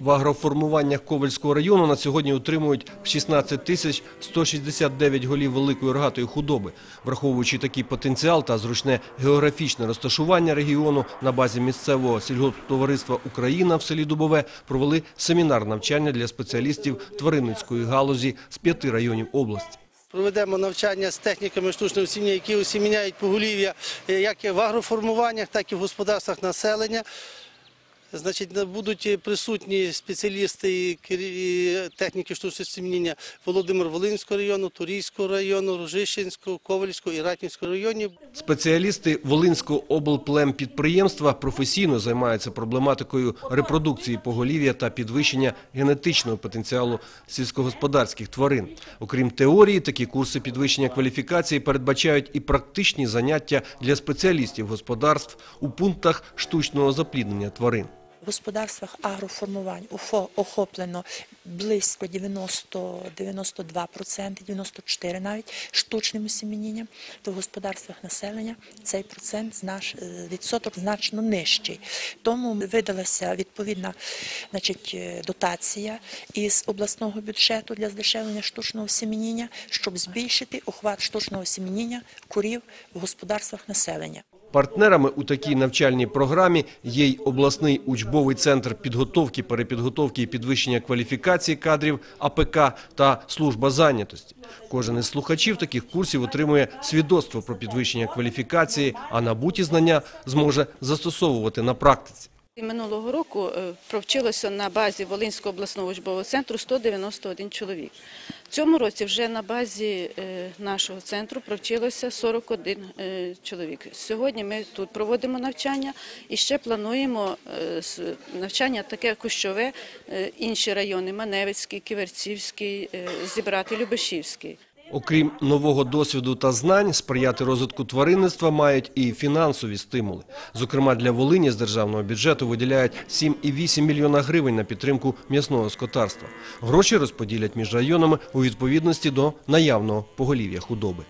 В агроформуваннях Ковальського району на сьогодні утримують 16 тисяч 169 голів великої рогатої худоби. Враховуючи такий потенціал та зручне географічне розташування регіону на базі місцевого сільгосптовариства Україна в селі Дубове провели семінар навчання для спеціалістів тваринницької галузі з п'яти районів області. Проведемо навчання з техніками штучного осіння, які осіміняють поголів'я е, як в агроформуваннях, так і в господарствах населення. Значить, на- будуть присутні спеціалісти і техніки штучного стемніння Володимир Волинського району, Турійського району, Рожищенського, Ковальського і Ратнівського районів. Спеціалісти Волинського облплемпідприємства професійно займаються проблематикою репродукції поголів'я та підвищення генетичного потенціалу сільськогосподарських тварин. Окрім теорії, такі курси підвищення кваліфікації передбачають і практичні заняття для спеціалістів господарств у пунктах штучного запліднення тварин. Господарствах агроформувань охоплено близько 90, 92%, 94% навіть штучним осімінням, то в господарствах населення цей процент е, відсоток значно нижчий. Тому видалася відповідна е, дотація із обласного бюджету для здешевлення штучного осіміння, щоб збільшити охват штучного осіміння курів в господарствах населення. Партнерами у такій навчальній програмі є й обласний учбовий центр підготовки, перепідготовки і підвищення кваліфікації кадрів АПК та служба зайнятості. Кожен із слухачів таких курсів отримує свідоцтво про підвищення кваліфікації, а набуті знання зможе застосовувати на практиці. Минулого року е, провчилося на базі Волинського обласного учбового центру 191 чоловік. В цьому році вже на базі е, нашого центру провчилося 41 е, чоловік. Сьогодні ми тут проводимо навчання і ще плануємо навчання таке кущове, інші райони Маневицький, Ківерцівський, Зібрати, Любешівський. Окрім нового досвіду та знань, сприяти розвитку тваринництва мають і фінансові стимули. Зокрема, для Волині з державного бюджету виділяють 7,8 мільйона гривень на підтримку м'ясного скотарства. Гроші розподілять між районами у відповідності до наявного поголів'я худоби.